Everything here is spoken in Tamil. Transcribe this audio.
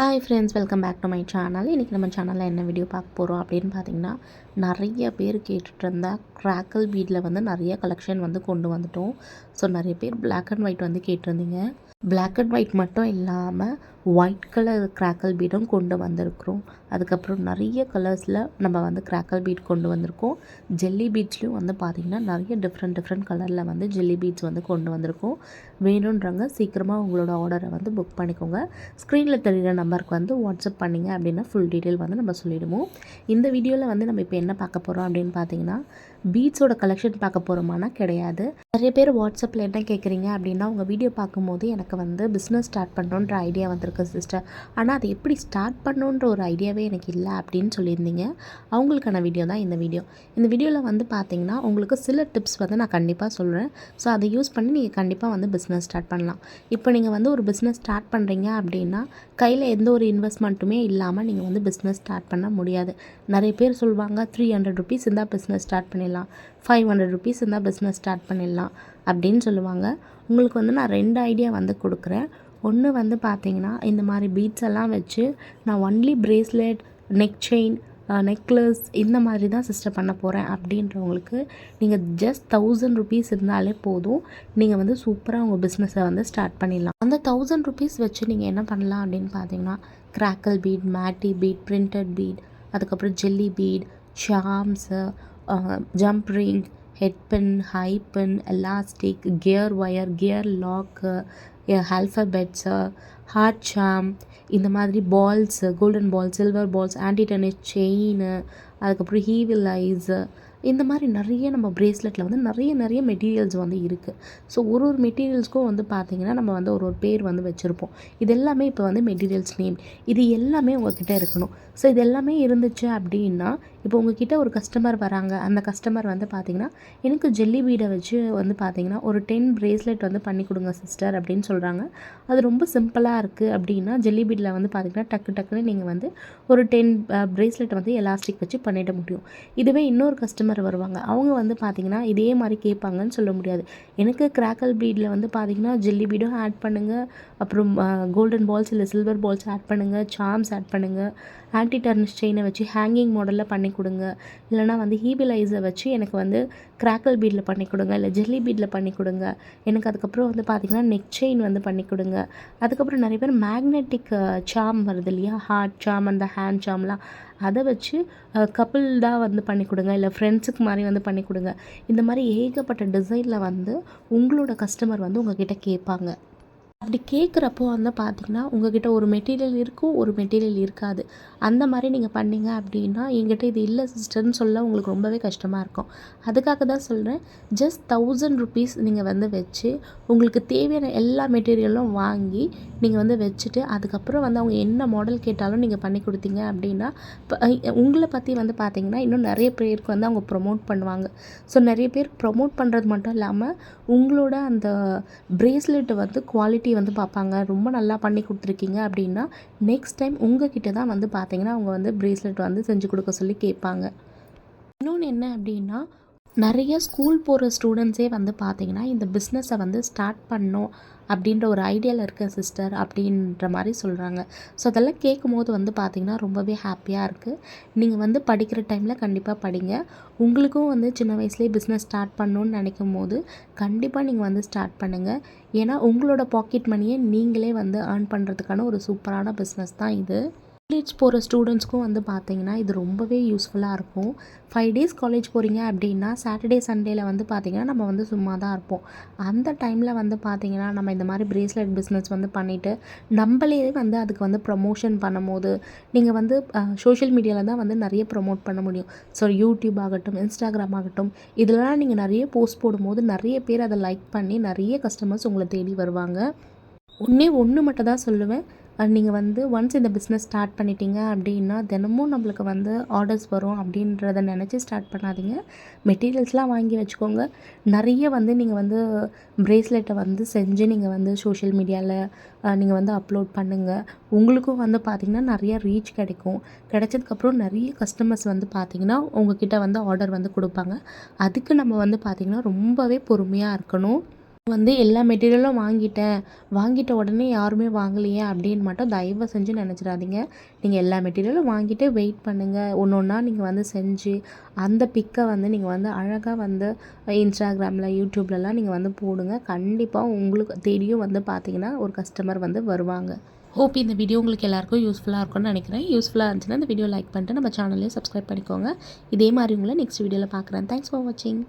Hi friends welcome back to my channel இன்றைக்கி நம்ம சேனலில் என்ன வீடியோ பார்க்க போகிறோம் அப்படின்னு பார்த்தீங்கன்னா நிறைய பேர் கேட்டுட்ருந்தா கிராக்கல் பீடில் வந்து நிறைய கலெக்ஷன் வந்து கொண்டு வந்துட்டோம். ஸோ நிறைய பேர் பிளாக் அண்ட் ஒயிட் வந்து கேட்டிருந்தீங்க. பிளாக் அண்ட் ஒயிட் மட்டும் இல்லாமல் ஒயிட் கலர் கிராக்கல் பீடும் கொண்டு வந்திருக்கிறோம். அதுக்கப்புறம் நிறைய கலர்ஸில் நம்ம வந்து கிராக்கல் பீட் கொண்டு வந்திருக்கோம். ஜெல்லி பீட்ஸ்லையும் வந்து பார்த்திங்கன்னா நிறைய டிஃப்ரெண்ட் டிஃப்ரெண்ட் கலரில் வந்து ஜெல்லி பீட்ஸ் வந்து கொண்டு வந்திருக்கோம். வேணுன்றவங்க சீக்கிரமாக உங்களோட ஆர்டரை வந்து புக் பண்ணிக்கோங்க. ஸ்க்ரீனில் தெரிகிற நம்பருக்கு வந்து வாட்ஸ்அப் பண்ணிங்க அப்படின்னா ஃபுல் டீட்டெயில் வந்து நம்ம சொல்லிவிடுவோம் இந்த வீடியோவில் வந்து நம்ம இப்போ என்ன பார்க்க போகிறோம் அப்படின்னு பார்த்தீங்கன்னா பீட்ஸோட கலெக்ஷன் பார்க்க போகிறோமானா கிடையாது. நிறைய பேர் வாட்ஸ்அப்பில் என்ன கேட்குறீங்க அப்படின்னா உங்கள் வீடியோ பார்க்கும்போது எனக்கு வந்து பிஸ்னஸ் ஸ்டார்ட் பண்ணுன்ற ஐடியா வந்திருக்கு சிஸ்டர் ஆனால் அதை எப்படி ஸ்டார்ட் பண்ணணுன்ற ஒரு ஐடியாவே எனக்கு இல்லை அப்படின்னு சொல்லியிருந்தீங்க. அவங்களுக்கான வீடியோ தான் இந்த வீடியோ இந்த வீடியோவில் வந்து பார்த்தீங்கன்னா உங்களுக்கு சில டிப்ஸ் வந்து நான் கண்டிப்பாக சொல்கிறேன் ஸோ அதை யூஸ் பண்ணி நீங்கள் கண்டிப்பாக வந்து பிஸ்னஸ் ஸ்டார்ட் பண்ணலாம். இப்போ நீங்கள் வந்து ஒரு பிஸ்னஸ் ஸ்டார்ட் பண்ணுறீங்க அப்படின்னா கையில் எந்த ஒரு இன்வெஸ்ட்மெண்ட்டுமே இல்லாமல் நீங்கள் வந்து பிஸ்னஸ் ஸ்டார்ட் பண்ண முடியாது. நிறைய பேர் சொல்லுவாங்க த்ரீ ஹண்ட்ரட் ருபீஸ் இருந்தால் பிஸ்னஸ் ஸ்டார்ட் பண்ணிடலாம். ஃபைவ் ஹண்ட்ரட் ருபீஸ் இருந்தால் பிஸ்னஸ் ஸ்டார்ட் பண்ணிடலாம் அப்படின்னு சொல்லுவாங்க. உங்களுக்கு வந்து நான் ரெண்டு ஐடியா வந்து கொடுக்குறேன். ஒன்று வந்து பார்த்தீங்கன்னா இந்த மாதிரி பீட்ஸ் எல்லாம் வச்சு நான் only bracelet neck chain necklace இந்த மாதிரி தான் சிஸ்டர் பண்ண போகிறேன் அப்படின்றவங்களுக்கு நீங்கள் ஜஸ்ட் தௌசண்ட் ருபீஸ் இருந்தாலே போதும். நீங்கள் வந்து சூப்பராக உங்கள் பிஸ்னஸை வந்து ஸ்டார்ட் பண்ணிடலாம். அந்த தௌசண்ட் ருபீஸ் வச்சு நீங்கள் என்ன பண்ணலாம் அப்படின்னு பார்த்தீங்கன்னா crackle bead matte bead printed bead அதுக்கப்புறம் jelly bead charms jump ring head pin eye pin elastic gear wire gear lock alphabets heart charm இந்த மாதிரி balls golden ball silver balls anti tarnish chain அதுக்கப்புறம் ஹீவில் ஐஸு இந்த மாதிரி நிறைய நம்ம ப்ரேஸ்லெட்டில் வந்து நிறைய நிறைய மெட்டீரியல்ஸ் வந்து இருக்குது ஸோ ஒரு ஒரு மெட்டீரியல்ஸ்க்கும் வந்து பார்த்திங்கன்னா நம்ம வந்து ஒரு ஒரு பேர் வந்து வச்சுருப்போம். இது எல்லாமே இப்போ வந்து மெட்டீரியல்ஸ் நேம் இது எல்லாமே உங்ககிட்ட இருக்கணும். ஸோ இது எல்லாமே இருந்துச்சு அப்படின்னா இப்போ உங்ககிட்ட ஒரு கஸ்டமர் வராங்க. அந்த கஸ்டமர் வந்து பார்த்திங்கன்னா எனக்கு ஜெல்லி பீடை வச்சு வந்து பார்த்திங்கன்னா ஒரு டென் ப்ரேஸ்லெட் வந்து பண்ணி கொடுங்க சிஸ்டர் அப்படின்னு சொல்கிறாங்க அது ரொம்ப சிம்பிளாக இருக்குது அப்படின்னா ஜெல்லி பீடில் வந்து பார்த்திங்கன்னா டக்கு டக்குன்னு நீங்கள் வந்து ஒரு டென் ப்ரேஸ்லெட் வந்து எலாஸ்டிக் வச்சு பண்ணிட முடியும். இதுவே இன்னொரு கஸ்டமர் வருவாங்க. அவங்க வந்து பார்த்திங்கன்னா இதே மாதிரி கேட்பாங்கன்னு சொல்ல முடியாது. எனக்கு கிராக்கல் பீடில் வந்து பார்த்திங்கன்னா ஜெல்லி பீடும் ஆட் பண்ணுங்கள் அப்புறம் கோல்டன் பால்ஸ் இல்லை சில்வர் பால்ஸ் ஆட் பண்ணுங்கள் சார்ம்ஸ் ஆட் பண்ணுங்கள் ஆன்டி டர்னிஷ் செயினை வச்சு ஹேங்கிங் மாடலில் பண்ணி கொடுங்க. இல்லைனா வந்து ஹீபிலைஸை வச்சு எனக்கு வந்து கிராக்கல் பீடில் பண்ணி கொடுங்க. இல்லை ஜெல்லி பீடில் பண்ணி கொடுங்க. எனக்கு அதுக்கப்புறம் வந்து பார்த்திங்கன்னா நெக் செயின் வந்து பண்ணி கொடுங்க. அதுக்கப்புறம் நிறைய பேர் மேக்னெட்டிக் சாம் வருது இல்லையா? ஹார்ட் சாம் அந்த ஹேண்ட் சாம்லாம் அதை வச்சு கப்பிள்டாக வந்து பண்ணி கொடுங்க. இல்லை ஃப்ரெண்ட்ஸுக்கு மாதிரி வந்து பண்ணி கொடுங்க. இந்த மாதிரி ஏகப்பட்ட டிசைனில் வந்து உங்களோட கஸ்டமர் வந்து உங்ககிட்ட கேட்பாங்க. அப்படி கேட்குறப்போ வந்து பார்த்திங்கன்னா உங்ககிட்ட ஒரு மெட்டீரியல் இருக்கும் ஒரு மெட்டீரியல் இருக்காது. அந்த மாதிரி நீங்கள் பண்ணீங்க அப்படின்னா என்கிட்ட இது இல்லை சிஸ்டர்னு சொல்ல உங்களுக்கு ரொம்பவே கஷ்டமாக இருக்கும். அதுக்காக தான் சொல்கிறேன் ஜஸ்ட் தௌசண்ட் ருபீஸ் நீங்கள் வந்து வச்சு உங்களுக்கு தேவையான எல்லா மெட்டீரியலும் வாங்கி நீங்கள் வந்து வச்சுட்டு அதுக்கப்புறம் வந்து அவங்க என்ன மாடல் கேட்டாலும் நீங்கள் பண்ணி கொடுத்தீங்க அப்படின்னா இப்போ உங்களை பற்றி வந்து பார்த்தீங்கன்னா இன்னும் நிறைய பேருக்கு வந்து அவங்க ப்ரொமோட் பண்ணுவாங்க. ஸோ நிறைய பேர் ப்ரொமோட் பண்ணுறது மட்டும் இல்லாமல் உங்களோட அந்த ப்ரேஸ்லெட்டை வந்து குவாலிட்டி வந்து பார்ப்பாங்க. ரொம்ப நல்லா பண்ணி கொடுத்துருக்கீங்க அப்படின்னா நெக்ஸ்ட் டைம் உங்ககிட்ட தான் வந்து பார்த்தீங்கன்னா அவங்க வந்து ப்ரேஸ்லெட் வந்து செஞ்சு கொடுக்க சொல்லி கேட்பாங்க. இன்னொன்று என்ன அப்படின்னா நிறைய ஸ்கூல் போகிற ஸ்டூடெண்ட்ஸே வந்து பார்த்திங்கன்னா இந்த பிஸ்னஸை வந்து ஸ்டார்ட் பண்ணோம் அப்படின்ற ஒரு ஐடியாவில் இருக்க சிஸ்டர் அப்படின்ற மாதிரி சொல்கிறாங்க ஸோ அதெல்லாம் கேட்கும்போது வந்து பார்த்திங்கன்னா ரொம்பவே ஹாப்பியாக இருக்குது நீங்கள் வந்து படிக்கிற டைமில் கண்டிப்பாக படிங்க. உங்களுக்கும் வந்து சின்ன வயசுலேயே பிஸ்னஸ் ஸ்டார்ட் பண்ணணுன்னு நினைக்கும் போது கண்டிப்பாக நீங்கள் வந்து ஸ்டார்ட் பண்ணுங்கள் ஏன்னா உங்களோட பாக்கெட் மணியை நீங்களே வந்து ஏர்ன் பண்ணுறதுக்கான ஒரு சூப்பரான பிஸ்னஸ் தான் இது. காலேஜ் போகிற ஸ்டூடெண்ட்ஸ்க்கும் வந்து பார்த்தீங்கன்னா இது ரொம்பவே யூஸ்ஃபுல்லாக இருக்கும். ஃபைவ் டேஸ் காலேஜ் போகிறீங்க அப்படின்னா சாட்டர்டே சண்டேல வந்து பார்த்தீங்கன்னா நம்ம வந்து சும்மா தான் இருப்போம். அந்த டைமில் வந்து பார்த்தீங்கன்னா நம்ம இந்த மாதிரி ப்ரேஸ்லெட் பிஸ்னஸ் வந்து பண்ணிவிட்டு நம்மளே வந்து அதுக்கு வந்து ப்ரமோஷன் பண்ணும்போது நீங்கள் வந்து சோஷியல் மீடியாவில் தான் வந்து நிறைய ப்ரொமோட் பண்ண முடியும். ஸோ யூடியூப் ஆகட்டும் இன்ஸ்டாகிராம் ஆகட்டும் இதெல்லாம் நீங்கள் நிறைய போஸ்ட் போடும்போது நிறைய பேர் அதை லைக் பண்ணி நிறைய கஸ்டமர்ஸ் உங்களை தேடி வருவாங்க. ஒன்றே ஒன்று மட்டும் தான் சொல்லுவேன். நீங்கள் வந்து ஒன்ஸ் இந்த பிஸ்னஸ் ஸ்டார்ட் பண்ணிட்டீங்க அப்படின்னா தினமும் நம்மளுக்கு வந்து ஆர்டர்ஸ் வரும் அப்படின்றத நினச்சி ஸ்டார்ட் பண்ணாதீங்க. மெட்டீரியல்ஸ்லாம் வாங்கி வச்சுக்கோங்க. நிறைய வந்து நீங்கள் வந்து ப்ரேஸ்லெட்டை வந்து செஞ்சு நீங்கள் வந்து சோஷியல் மீடியாவில் நீங்கள் வந்து அப்லோட் பண்ணுங்கள் உங்களுக்கும் வந்து பார்த்திங்கன்னா நிறைய ரீச் கிடைக்கும். கிடைச்சதுக்கப்புறம் நிறைய கஸ்டமர்ஸ் வந்து பார்த்திங்கன்னா உங்ககிட்ட வந்து ஆர்டர் வந்து கொடுப்பாங்க. அதுக்கு நம்ம வந்து பார்த்திங்கன்னா ரொம்பவே பொறுமையாக இருக்கணும். வந்து எல்லா மெட்டீரியலும் வாங்கிட்டேன். வாங்கிட்ட உடனே யாருமே வாங்கலையே அப்படின்னு மட்டும் தயவு செஞ்சு நினச்சிடாதீங்க. நீங்கள் எல்லா மெட்டீரியலும் வாங்கிட்டு வெயிட் பண்ணுங்கள் ஒன்று ஒன்றா நீங்கள் வந்து செஞ்சு அந்த பிக்கை வந்து நீங்கள் வந்து அழகாக வந்து இன்ஸ்டாகிராமில் யூடியூப்லலாம் நீங்கள் வந்து போடுங்க. கண்டிப்பாக உங்களுக்கு தேடியும் வந்து பார்த்தீங்கன்னா ஒரு கஸ்டமர் வந்து வருவாங்க. ஹோப் இந்த வீடியோ உங்களுக்கு எல்லாருக்கும் யூஸ்ஃபுல்லாக இருக்கும்னு நினைக்கிறேன். யூஸ்ஃபுல்லாக இருந்துச்சுன்னா இந்த வீடியோ லைக் பண்ணிட்டு நம்ம சேனலையும் சப்ஸ்கிரைப் பண்ணிக்கோங்க. இதே மாதிரி உங்களை நெக்ஸ்ட் வீடியோவில் பார்க்குறேன் தேங்க்ஸ் ஃபார் வாட்சிங்